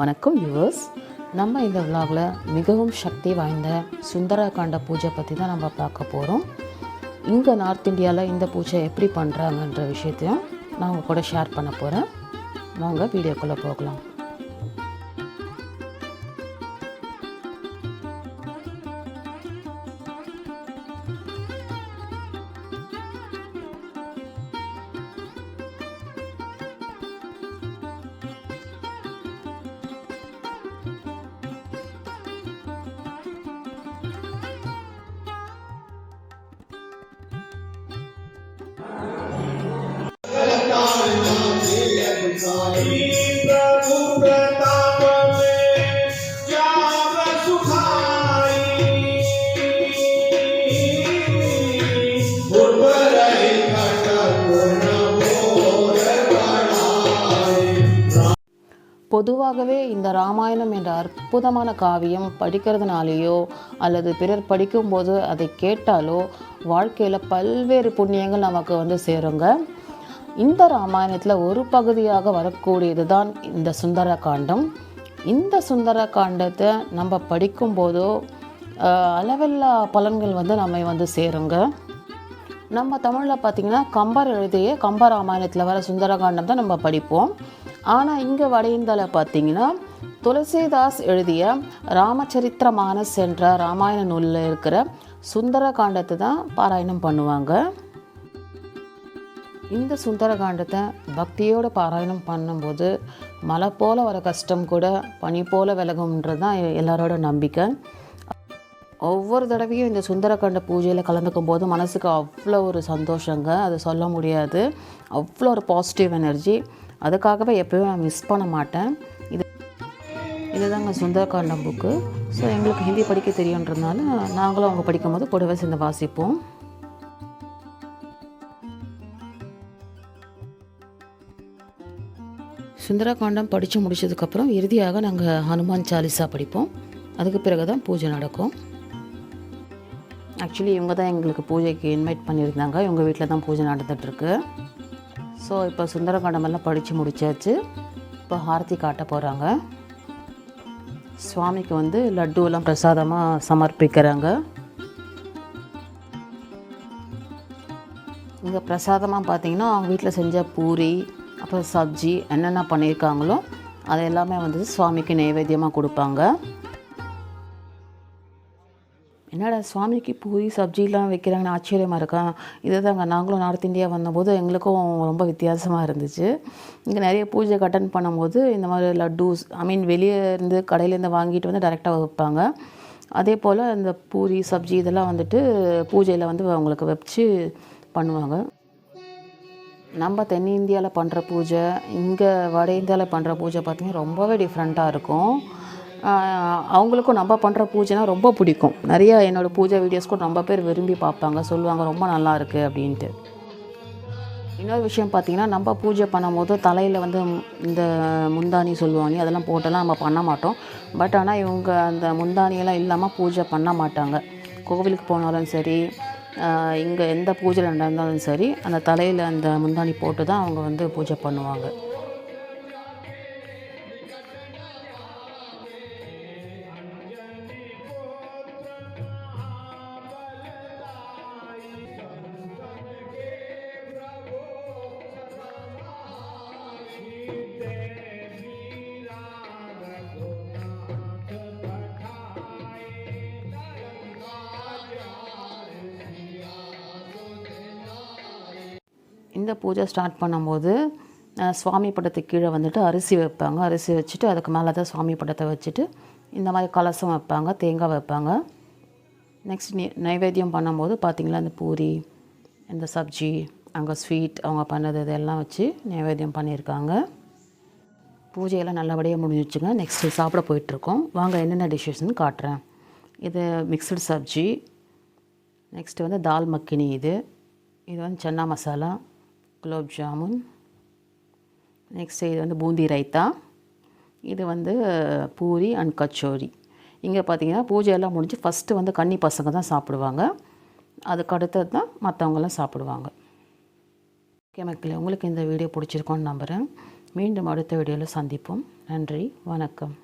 வணக்கம் யூவர்ஸ் நம்ம இந்த விலாகில் மிகவும் சக்தி வாய்ந்த சுந்தரகாண்ட பூஜை பற்றி தான் நம்ம பார்க்க போகிறோம் இங்கே நார்த் இந்தியாவில் இந்த பூஜை எப்படி பண்ணுறாங்கன்ற விஷயத்தையும் நான் உங்கள் கூட ஷேர் பண்ண போகிறேன் வாங்க வீடியோக்குள்ளே போகலாம். பொதுவாகவே இந்த ராமாயணம் என்ற அற்புதமான காவியம் படிக்கிறதுனாலேயோ அல்லது பிறர் படிக்கும்போது அதை கேட்டாலோ வாழ்க்கையில் பல்வேறு புண்ணியங்கள் நமக்கு வந்து சேருங்க. இந்த ராமாயணத்தில் ஒரு பகுதியாக வரக்கூடியது தான் இந்த சுந்தர காண்டம் இந்த சுந்தர காண்டத்தை நம்ம படிக்கும்போதோ அளவில்லா பலன்கள் வந்து நம்மை வந்து சேருங்க. நம்ம தமிழில் பார்த்திங்கன்னா கம்பர் எழுதிய கம்ப ராமாயணத்தில் வர சுந்தரகாண்டம் தான் நம்ம படிப்போம். ஆனால் இங்கே வட இந்தியாவில் பார்த்திங்கன்னா துளசிதாஸ் எழுதிய ராமச்சரித்திர மானஸ் என்ற ராமாயண நூலில் இருக்கிற சுந்தரகாண்டத்தை தான் பாராயணம் பண்ணுவாங்க. இந்த சுந்தரகாண்டத்தை பக்தியோடு பாராயணம் பண்ணும்போது மலை போல் வர கஷ்டம் கூட பனி போல் விலகும்ன்றது தான் எல்லாரோட நம்பிக்கை. ஒவ்வொரு தடவையும் இந்த சுந்தரகாண்ட பூஜையில் கலந்துக்கும் போது மனசுக்கு அவ்வளோ ஒரு சந்தோஷங்க. அது சொல்ல முடியாது. அவ்வளோ ஒரு பாசிட்டிவ் எனர்ஜி அதுக்காகவே எப்போயும் நான் மிஸ் பண்ண மாட்டேன். இது இதுதாங்க சுந்தரகாண்டம் புக்கு ஸோ எங்களுக்கு ஹிந்தி படிக்க தெரியுன்றதுனால நாங்களும் அவங்க படிக்கும்போது கூடவே சேர்ந்து வாசிப்போம். சுந்தரகாண்டம் படித்து முடிச்சதுக்கப்புறம் இறுதியாக நாங்கள் ஹனுமான் சாலிசா படிப்போம். அதுக்கு பிறகு தான் பூஜை நடக்கும். ஆக்சுவலி இவங்க தான் எங்களுக்கு பூஜைக்கு இன்வைட் பண்ணியிருந்தாங்க. இவங்க வீட்டில் தான் பூஜை நடந்துகிட்ருக்கு ஸோ இப்போ சுந்தரகாண்டம் எல்லாம் படித்து முடித்தாச்சு இப்போ ஆரத்தி காட்ட போகிறாங்க சுவாமிக்கு வந்து லட்டுவெல்லாம் பிரசாதமாக சமர்ப்பிக்கிறாங்க. இங்கே பிரசாதமாக பார்த்தீங்கன்னா அவங்க வீட்டில் செஞ்ச பூரி அப்புறம் சப்ஜி என்னென்ன பண்ணியிருக்காங்களோ அது எல்லாமே வந்து சுவாமிக்கு நைவேத்தியமாக கொடுப்பாங்க. என்னடா சுவாமிக்கு பூரி சப்ஜிலாம் வைக்கிறாங்கன்னு ஆச்சரியமாக இருக்கா? இதுதாங்க நாங்களும் நார்த் இந்தியா வந்தபோது எங்களுக்கும் ரொம்ப வித்தியாசமாக இருந்துச்சு. இங்கே நிறைய பூஜை அட்டன் பண்ணும்போது இந்த மாதிரி லட்டூஸ் ஐ மீன் வெளியே இருந்து கடையிலேருந்து வாங்கிட்டு வந்து டைரெக்டாக வைப்பாங்க. அதே போல் இந்த பூரி சப்ஜி இதெல்லாம் வந்துட்டு பூஜையில் வந்து அவங்களுக்கு வச்சு பண்ணுவாங்க. நம்ம தென்னிந்தியாவில் பண்ணுற பூஜை இங்கே வட இந்தியாவில் பண்ணுற பூஜை பார்த்திங்கன்னா ரொம்பவே டிஃப்ரெண்ட்டாக இருக்கும். அவங்களுக்கும் நம்ம பண்ணுற பூஜைனா ரொம்ப பிடிக்கும். நிறைய என்னோடய பூஜை வீடியோஸ் கூட ரொம்ப பேர் விரும்பி பார்ப்பாங்க. சொல்லுவாங்க ரொம்ப நல்லா இருக்குது அப்படின்ட்டு. இன்னொரு விஷயம் பார்த்திங்கன்னா நம்ம பூஜை பண்ணும்போது தலையில் வந்து இந்த முந்தானி சொல்லுவாங்க அதெல்லாம் போட்டெல்லாம் நம்ம பண்ண மாட்டோம். பட் ஆனால் இவங்க அந்த முந்தானியெல்லாம் இல்லாமல் பூஜை பண்ண மாட்டாங்க. கோவிலுக்கு போனாலும் சரி இங்கே எந்த பூஜை நடந்தாலும் சரி அந்த தலையில் அந்த முந்தானி போட்டு தான் அவங்க வந்து பூஜை பண்ணுவாங்க. இந்த பூஜை ஸ்டார்ட் பண்ணும்போது சுவாமி படத்துக்கு கீழே வந்துட்டு அரிசி வைப்பாங்க. அரிசி வச்சுட்டு அதுக்கு மேலே தான் சுவாமி படத்தை வச்சுட்டு இந்த மாதிரி கலசம் வைப்பாங்க தேங்காய் வைப்பாங்க. நெக்ஸ்ட் நெ நைவேத்தியம் பண்ணும்போது பார்த்திங்களா இந்த பூரி இந்த சப்ஜி அங்கே ஸ்வீட் அவங்க பண்ணது இதெல்லாம் வச்சு நைவேத்தியம் பண்ணியிருக்காங்க. பூஜையெல்லாம் நல்லபடியாக முடிஞ்சிச்சுங்க நெக்ஸ்ட்டு சாப்பிட போயிட்டுருக்கோம். வாங்க என்னென்ன டிஷ்ஷஸ்னு காட்டுறேன். இது மிக்சடு சப்ஜி. நெக்ஸ்ட்டு வந்து தால் மக்கினி இது. இது வந்து சன்னா மசாலா. குலோப் ஜாமுன். நெக்ஸ்ட் இது வந்து பூந்தி ரைத்தா. இது வந்து பூரி அண்ட் கச்சோரி. இங்கே பார்த்தீங்கன்னா பூஜையெல்லாம் முடிஞ்சு ஃபஸ்ட்டு வந்து கன்னி பசங்க தான் சாப்பிடுவாங்க. அதுக்கு அடுத்தது தான் மற்றவங்களாம் சாப்பிடுவாங்க. ஓகே மக்களே உங்களுக்கு இந்த வீடியோ பிடிச்சிருக்கோன்னு நம்புகிறேன் மீண்டும் அடுத்த வீடியோவில் சந்திப்போம். நன்றி வணக்கம்.